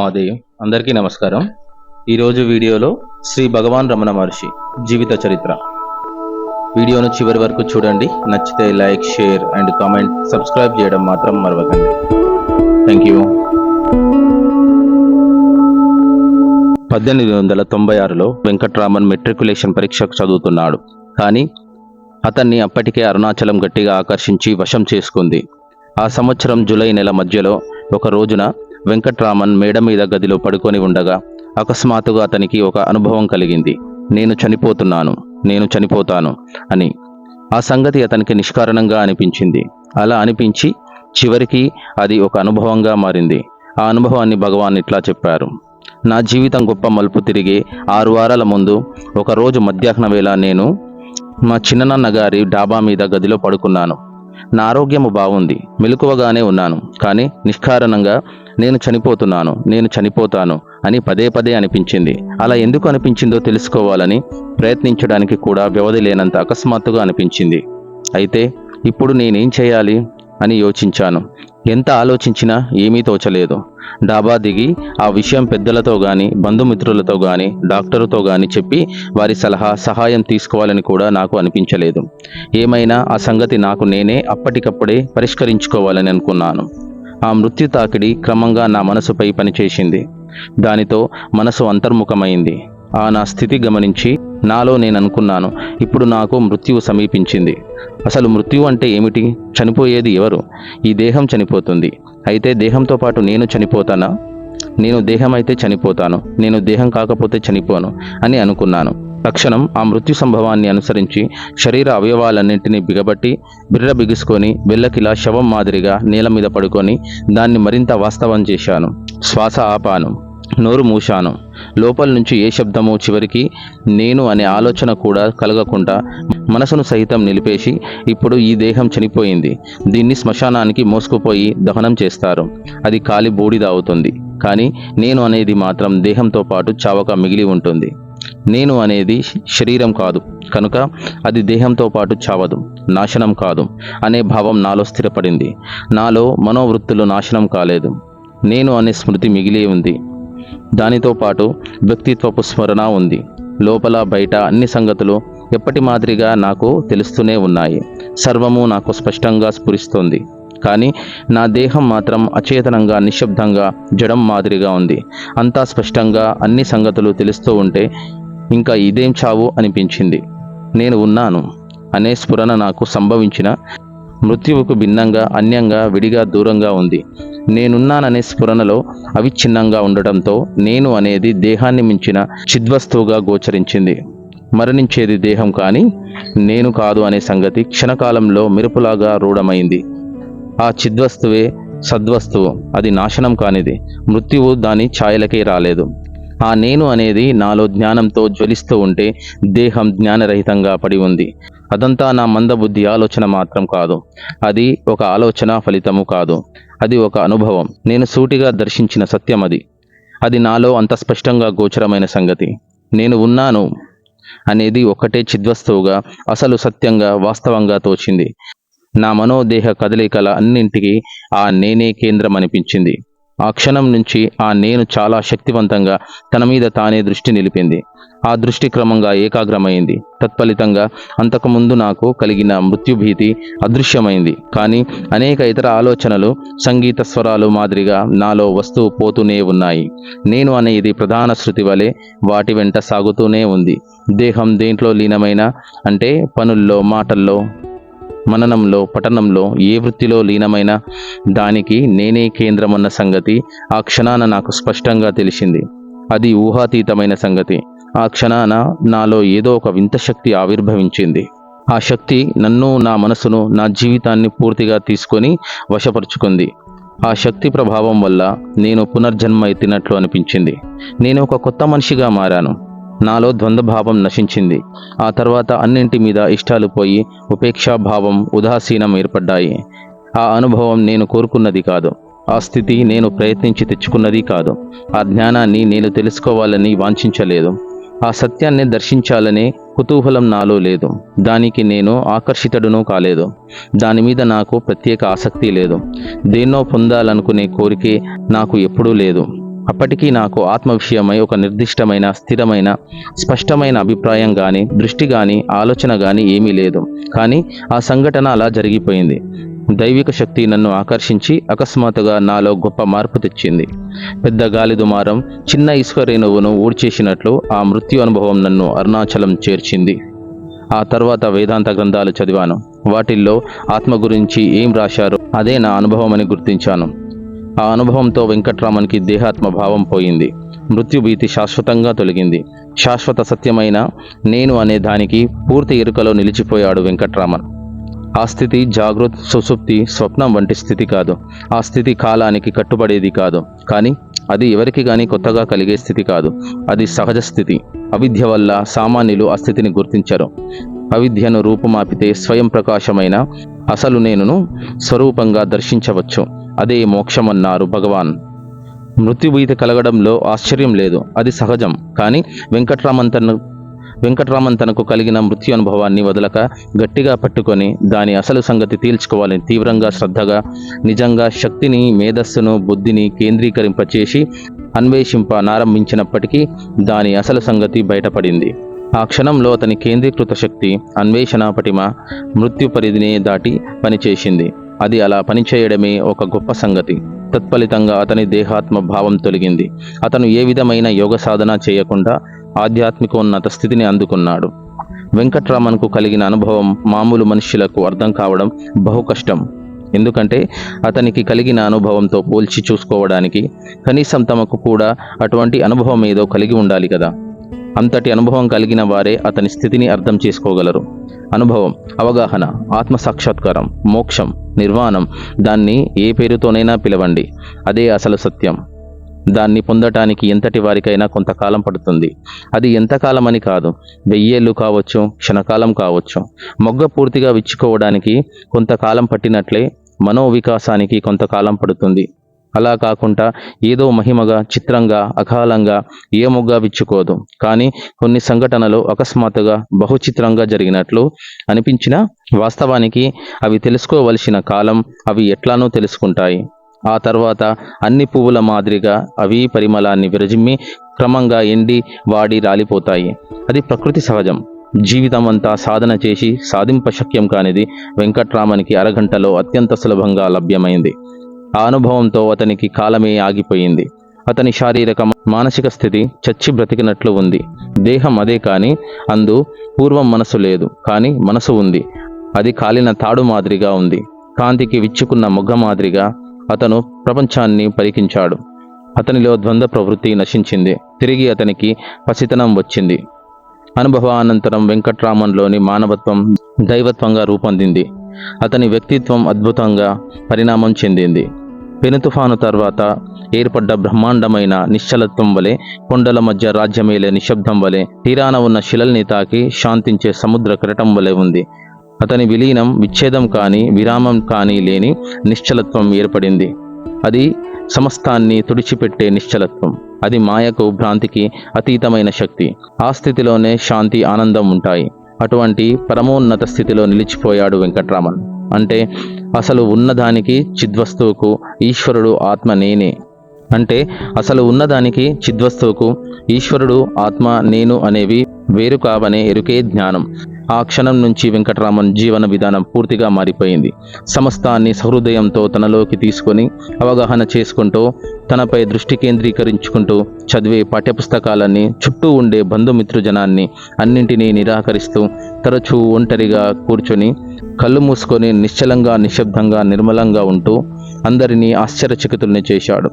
మహాదేవ్. అందరికీ నమస్కారం. ఈరోజు వీడియోలో శ్రీ భగవాన్ రమణ మహర్షి జీవిత చరిత్ర. వీడియోను చివరి వరకు చూడండి. నచ్చితే like share and comment subscribe చేయడం మాత్రం మరవకండి. థ్యాంక్ యూ పద్దెనిమిది వందల తొంభై ఆరులో వెంకట్రామన్ మెట్రికులేషన్ పరీక్షకు చదువుతున్నాడు. కానీ అతన్ని అప్పటికే అరుణాచలం గట్టిగా ఆకర్షించి వశం చేసుకుంది. ఆ సంవత్సరం జూలై నెల మధ్యలో ఒక రోజున వెంకట్రామన్ మేడ మీద గదిలో పడుకొని ఉండగా అకస్మాత్తుగా అతనికి ఒక అనుభవం కలిగింది. నేను చనిపోతున్నాను నేను చనిపోతాను అని. ఆ సంగతి అతనికి నిష్కారణంగా అనిపించింది. అలా అనిపించి చివరికి అది ఒక అనుభవంగా మారింది. ఆ అనుభవాన్ని భగవాన్ ఇట్లా చెప్పారు. నా జీవితం గొప్ప మలుపు తిరిగి ఆరు వారాల ముందు ఒకరోజు మధ్యాహ్న వేళ నేను మా చిన్ననాన్న గారి డాబా మీద గదిలో పడుకున్నాను. నా ఆరోగ్యము బాగుంది మెలకువగానే ఉన్నాను కానీ నిష్కారణంగా నేను చనిపోతున్నాను నేను చనిపోతాను అని పదే పదే అనిపించింది. అలా ఎందుకు అనిపించిందో తెలుసుకోవాలని ప్రయత్నించడానికి కూడా వ్యవధి లేనంత అకస్మాత్తుగా అనిపించింది. అయితే ఇప్పుడు నేనేం చేయాలి? అని యోచించాను. ఎంత ఆలోచించినా ఏమీ తోచలేదు. డాబా దిగి ఆ విషయం పెద్దలతో గాని బంధుమిత్రులతో గాని డాక్టరుతో గాని చెప్పి వారి సలహా సహాయం తీసుకోవాలని కూడా నాకు అనిపించలేదు. ఏమైనా ఆ సంగతి నాకు నేనే అప్పటికప్పుడే పరిష్కరించుకోవాలని అనుకున్నాను. ఆ మృత్యు తాకిడి క్రమంగా నా మనసుపై పనిచేసింది. దానితో మనసు అంతర్ముఖమైంది. ఆ నా స్థితి గమనించి నాలో నేను అనుకున్నాను ఇప్పుడు నాకు మృత్యువు సమీపించింది. అసలు మృత్యువు అంటే ఏమిటి? చనిపోయేది ఎవరు? ఈ దేహం చనిపోతుంది. అయితే దేహంతో పాటు నేను చనిపోతానా? నేను దేహం అయితే చనిపోతాను. నేను దేహం కాకపోతే చనిపోను అని అనుకున్నాను. తక్షణం ఆ మృత్యు సంభవాన్ని అనుసరించి శరీర అవయవాలన్నింటినీ బిగబట్టి బిర్ర బిగుసుకొని వెళ్ళకిలా శవం మాదిరిగా నేల మీద పడుకొని దాన్ని మరింత వాస్తవం చేశాను. శ్వాస ఆపాను. నోరు మూశాను. లోపల నుంచి ఏ శబ్దమో చివరికి నేను అనే ఆలోచన కూడా కలగకుండా మనసును సహితం నిలిపేసి ఇప్పుడు ఈ దేహం చనిపోయింది. దీన్ని శ్మశానానికి మోసుకుపోయి దహనం చేస్తారు. అది కాలి బూడిద అవుతుంది కానీ నేను అనేది మాత్రం దేహంతో పాటు చావక మిగిలి ఉంటుంది. నేను అనేది శరీరం కాదు. కనుక అది దేహంతో పాటు చావదు. నాశనం కాదు అనే భావం నాలో స్థిరపడింది. నాలో మనోవృత్తులు నాశనం కాలేదు. నేను అనే స్మృతి మిగిలి ఉంది. దానితో పాటు వ్యక్తిత్వపు స్మరణ ఉంది. లోపల బయట అన్ని సంగతులు ఎప్పటి మాదిరిగా నాకు తెలుస్తూనే ఉన్నాయి. సర్వము నాకు స్పష్టంగా స్ఫురిస్తుంది. కానీ నా దేహం మాత్రం అచేతనంగా నిశ్శబ్దంగా జడం మాదిరిగా ఉంది. అంతా స్పష్టంగా అన్ని సంగతులు తెలుస్తూ ఉంటే ఇంకా ఇదేం చావు అనిపించింది? నేను ఉన్నాను. అనే స్ఫురణ నాకు సంభవించిన మృత్యువుకు భిన్నంగా అన్యంగా విడిగా దూరంగా ఉంది. నేనున్నాననే స్ఫురణలో అవిచ్ఛిన్నంగా ఉండటంతో నేను అనేది దేహాన్ని మించిన చిద్వస్తువుగా గోచరించింది. మరణించేది దేహం కానీ నేను కాదు అనే సంగతి క్షణకాలంలో మెరుపులాగా రూఢమైంది. ఆ చిద్వస్తువే సద్వస్తువు. అది నాశనం కానిది. మృత్యువు దాని ఛాయలకే రాలేదు. ఆ నేను అనేది నాలో జ్ఞానంతో జ్వలిస్తూ ఉంటే దేహం జ్ఞానరహితంగా పడి ఉంది. అదంతా నా మందబుద్ధి ఆలోచన మాత్రం కాదు. అది ఒక ఆలోచన ఫలితము కాదు. అది ఒక అనుభవం. నేను సూటిగా దర్శించిన సత్యం అది. అది నాలో అంత స్పష్టంగా గోచరమైన సంగతి. నేను ఉన్నాను అనేది ఒకటే చిద్వస్తువుగా అసలు సత్యంగా వాస్తవంగా తోచింది. నా మనోదేహ కదలికల అన్నింటికి ఆ నేనే కేంద్రం అనిపించింది ఆ క్షణం నుంచి ఆ నేను చాలా శక్తివంతంగా తన మీద తానే దృష్టి నిలిపింది. ఆ దృష్టి క్రమంగా ఏకాగ్రమైంది. తత్ఫలితంగా అంతకుముందు నాకు కలిగిన మృత్యుభీతి అదృశ్యమైంది. కానీ అనేక ఇతర ఆలోచనలు సంగీత స్వరాలు మాదిరిగా నాలో వస్తూ పోతూనే ఉన్నాయి. నేను అనేది ప్రధాన శృతి వలె వాటి వెంట సాగుతూనే ఉంది. దేహం దేంట్లో లీనమైన అంటే పనుల్లో మాటల్లో మననంలో పఠనంలో ఏ వృత్తిలో లీనమైన దానికి నేనే కేంద్రమన్న సంగతి ఆ క్షణాన నాకు స్పష్టంగా తెలిసింది. అది ఊహాతీతమైన సంగతి. ఆ క్షణాన నాలో ఏదో ఒక వింత శక్తి ఆవిర్భవించింది. ఆ శక్తి నన్ను నా మనసును నా జీవితాన్ని పూర్తిగా తీసుకొని వశపరుచుకుంది. ఆ శక్తి ప్రభావం వల్ల నేను పునర్జన్మ ఎత్తినట్లు అనిపించింది. నేను ఒక కొత్త మనిషిగా మారాను. నాలో ద్వంద్వభావం నశించింది. ఆ తర్వాత అన్నింటి మీద ఇష్టాలు పోయి ఉపేక్షాభావం ఉదాసీనం ఏర్పడ్డాయి. ఆ అనుభవం నేను కోరుకున్నది కాదు. ఆ స్థితి నేను ప్రయత్నించి తెచ్చుకున్నది కాదు. ఆ జ్ఞానాన్ని నేను తెలుసుకోవాలని వాంఛించలేదు. ఆ సత్యాన్ని దర్శించాలనే కుతూహలం నాలో లేదు. దానికి నేను ఆకర్షితుడును కాలేదు. దాని మీద నాకు ప్రత్యేక ఆసక్తి లేదు. దేన్నో పొందాలనుకునే కోరికే నాకు ఎప్పుడూ లేదు. అప్పటికీ నాకు ఆత్మ విషయమై ఒక నిర్దిష్టమైన స్థిరమైన స్పష్టమైన అభిప్రాయం కానీ దృష్టి కానీ ఆలోచన కానీ ఏమీ లేదు. కానీ ఆ సంఘటన అలా జరిగిపోయింది. దైవిక శక్తి నన్ను ఆకర్షించి అకస్మాత్తుగా నాలో గొప్ప మార్పు తెచ్చింది. పెద్ద గాలి దుమారం చిన్న ఇసుక రేణువును ఊడ్చేసినట్లు ఆ మృత్యు అనుభవం నన్ను అరుణాచలం చేర్చింది. ఆ తర్వాత వేదాంత గ్రంథాలు చదివాను. వాటిల్లో ఆత్మ గురించి ఏం రాశారో అదే నా అనుభవం అని గుర్తించాను. ఆ అనుభవంతో వెంకట్రామన్కి దేహాత్మ భావం పోయింది. మృత్యుభీతి శాశ్వతంగా తొలగింది. శాశ్వత సత్యమైన నేను అనే దానికి పూర్తి ఎరుకలో నిలిచిపోయాడు వెంకట్రామన్. ఆ స్థితి జాగృత్ సుసుప్తి స్వప్నం వంటి స్థితి కాదు. ఆ స్థితి కాలానికి కట్టుబడేది కాదు. కానీ అది ఎవరికి కానీ కొత్తగా కలిగే స్థితి కాదు. అది సహజ స్థితి. అవిద్య వల్ల సామాన్యులు ఆ స్థితిని గుర్తించరు. అవిద్యను రూపుమాపితే స్వయం ప్రకాశమైన అసలు నేనును స్వరూపంగా దర్శించవచ్చు. అదే మోక్షమన్నారు భగవాన్. మృత్యుభీతి కలగడంలో ఆశ్చర్యం లేదు. అది సహజం. కానీ వెంకట్రామన్ తన వెంకట్రామన్ తనకు కలిగిన మృత్యు అనుభవాన్ని వదలక గట్టిగా పట్టుకొని దాని అసలు సంగతి తేల్చుకోవాలని తీవ్రంగా శ్రద్ధగా నిజంగా శక్తిని మేధస్సును బుద్ధిని కేంద్రీకరింపచేసి అన్వేషింప నారంభించినప్పటికీ దాని అసలు సంగతి బయటపడింది. ఆ క్షణంలో అతని కేంద్రీకృత శక్తి అన్వేషణ పటిమ మృత్యు పరిధిని దాటి పనిచేసింది. అది అలా పనిచేయడమే ఒక గొప్ప సంగతి. తత్ఫలితంగా అతని దేహాత్మ భావం తొలగింది. అతను ఏ విధమైన యోగ సాధన చేయకుండా ఆధ్యాత్మికోన్నత స్థితిని అందుకున్నాడు. వెంకట్రామన్కు కలిగిన అనుభవం మామూలు మనుష్యులకు అర్థం కావడం బహు కష్టం. ఎందుకంటే అతనికి కలిగిన అనుభవంతో పోల్చి చూసుకోవడానికి కనీసం తమకు కూడా అటువంటి అనుభవం ఏదో కలిగి ఉండాలి కదా. అంతటి అనుభవం కలిగిన వారే అతని స్థితిని అర్థం చేసుకోగలరు. అనుభవం అవగాహన ఆత్మ సాక్షాత్కారం మోక్షం నిర్వాణం దాన్ని ఏ పేరుతోనైనా పిలవండి. అదే అసలు సత్యం. దాన్ని పొందటానికి ఎంతటి వారికైనా కొంతకాలం పడుతుంది. అది ఎంతకాలం అని కాదు. వెయ్యేళ్ళు కావచ్చు క్షణకాలం కావచ్చు. మొగ్గ పూర్తిగా విచ్చుకోవడానికి కొంతకాలం పట్టినట్లే మనోవికాసానికి కొంతకాలం పడుతుంది. అలా కాకుండా ఏదో మహిమగా చిత్రంగా అకాలంగా ఏ మొగ్గా విచ్చుకోదు. కానీ కొన్ని సంఘటనలు అకస్మాత్తుగా బహుచిత్రంగా జరిగినట్లు అనిపించిన వాస్తవానికి అవి తెలుసుకోవలసిన కాలం అవి ఎట్లానో తెలుసుకుంటాయి. ఆ తర్వాత అన్ని పువ్వుల మాదిరిగా అవి పరిమళాన్ని విరజిమ్మి క్రమంగా ఎండి వాడి రాలిపోతాయి. అది ప్రకృతి సహజం. జీవితం అంతా సాధన చేసి సాధింపశక్యం కానిది వెంకట్రామన్కి అరగంటలో అత్యంత సులభంగా లభ్యమైంది. ఆ అనుభవంతో అతనికి కాలమే ఆగిపోయింది. అతని శారీరక మానసిక స్థితి చచ్చి బ్రతికినట్లు ఉంది. దేహం అదే కానీ అందు పూర్వం మనసు లేదు కానీ మనసు ఉంది. అది కాలిన తాడు మాదిరిగా ఉంది. కాంతికి విచ్చుకున్న మొగ్గ మాదిరిగా అతను ప్రపంచాన్ని పరికించాడు అతనిలో ద్వంద్వ ప్రవృత్తి నశించింది. తిరిగి అతనికి పసితనం వచ్చింది. అనుభవానంతరం వెంకట్రామన్లోని మానవత్వం దైవత్వంగా రూపొందింది. అతని వ్యక్తిత్వం అద్భుతంగా పరిణామం చెందింది. పెనుతుఫాను తర్వాత ఏర్పడ్డ బ్రహ్మాండమైన నిశ్చలత్వం వలె కొండల మధ్య రాజ్యమేలే నిశ్శబ్దం వలె తీరాన ఉన్న శిలల్ని తాకి శాంతించే సముద్ర కిరటం వలె ఉంది. అతని విలీనం విచ్ఛేదం కానీ విరామం కానీ లేని నిశ్చలత్వం ఏర్పడింది. అది సమస్తాన్ని తుడిచిపెట్టే నిశ్చలత్వం. అది మాయకు భ్రాంతికి అతీతమైన శక్తి. ఆ స్థితిలోనే శాంతి ఆనందం ఉంటాయి. అటువంటి పరమోన్నత స్థితిలో నిలిచిపోయాడు వెంకట్రామన్. అంటే అసలు ఉన్నదానికి చిద్వస్తువుకు ఈశ్వరుడు ఆత్మ నేనే. అంటే అసలు ఉన్నదానికి చిద్వస్తువుకు ఈశ్వరుడు ఆత్మ నేను అనేవి వేరు కావనే ఎరుకే జ్ఞానం. ఆ క్షణం నుంచి వెంకటరామన్ జీవన విధానం పూర్తిగా మారిపోయింది. సమస్తాన్ని సహృదయంతో తనలోకి తీసుకొని అవగాహన చేసుకుంటూ తనపై దృష్టి కేంద్రీకరించుకుంటూ చదివే పాఠ్యపుస్తకాలన్నీ చుట్టూ ఉండే బంధుమిత్రుజనాన్ని అన్నింటినీ నిరాకరిస్తూ తరచూ ఒంటరిగా కూర్చొని కళ్ళు మూసుకొని నిశ్చలంగా నిశ్శబ్దంగా నిర్మలంగా ఉంటూ అందరినీ ఆశ్చర్యచకితుల్ని చేశాడు.